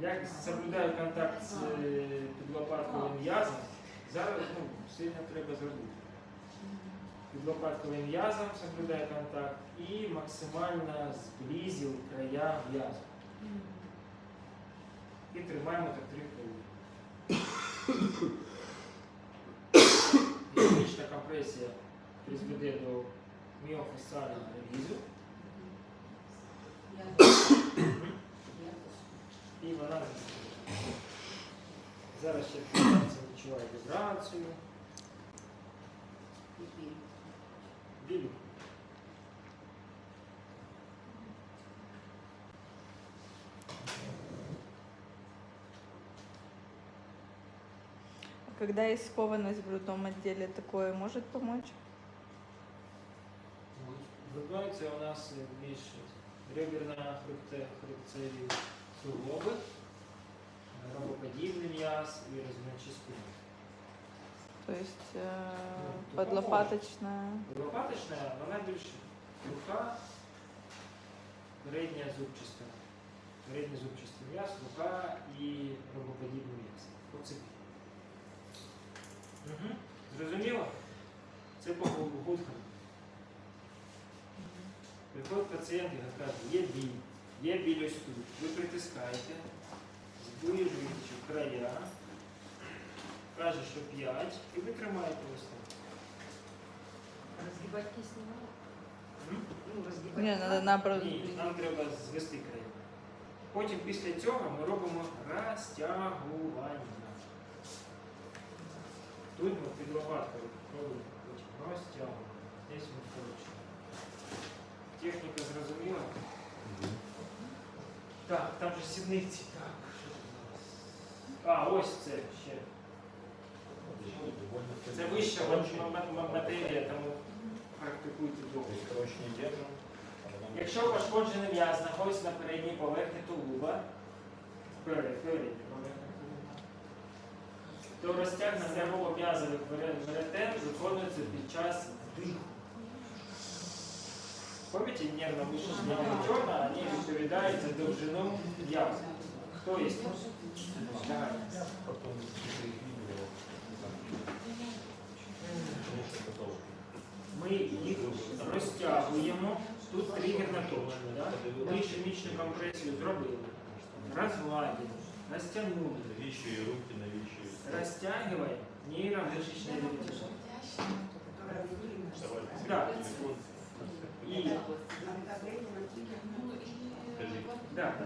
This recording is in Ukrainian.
Як соблюдаю контакт з е, підлопатковим м'язом, зараз ну, сильно треба зробити. Підлопатковим м'язом соблюдаю контакт і максимально зблизив края м'язу. І тримаємо так три хвилини. Динамічна компресія призведе до міофасціального релізу. І вона застигне. Зараз ще підтримці відчуває вібрацію. Біль. Когда есть скованность в грудном отделе, такое может помочь? Відбувається у нас між реберна хребце, хребцеві Суглоби, робоподібний м'яз і розмінчі спини. То есть э, Ну, подлопаточная. Лопаточна, вона більш рука, передня зубчаста. Передня зубчастий м'яз, рука і робоподібний м'яз. Оце. Угу. Зрозуміло? Це по Гудхану. Приходить пацієнт і каже, є біль, є біль ось тут. Ви притискаєте, зближуєте края, каже, що 5, і ви тримаєте ось так. Разгибать кисть не надо? М? Ну, Не, надо наоборот. Ні, нам треба звести край. Потім після цього ми робимо розтягування. Тут ми під лопаткою робимо розтягування. Десь ми коротше. Техніка зрозуміла? Так, там же сідниці. Так, що тут у нас? А, ось це ще. Це вища м- м- м- матерія, тому практикуйте довго. Короче, не держим. Якщо пошкоджений м'яз знаходиться на передній поверхні тулуба, перед, передній поверхні тулуба, то розтягнення нервово-м'язових вере- веретен виконується під час диху. Помните нервно-мышечные веретена, они відповідають за довжину м'яза. Хто є? Давай. Потом если их видео, ну, что готово. Ми їх розтягуємо. Тут тригерна точка. Да? Ми ішемічну компресію зробили, розгладили, розтягнули. Вещи и руки на вещи. Растягиваем нейромышечные веретена. да,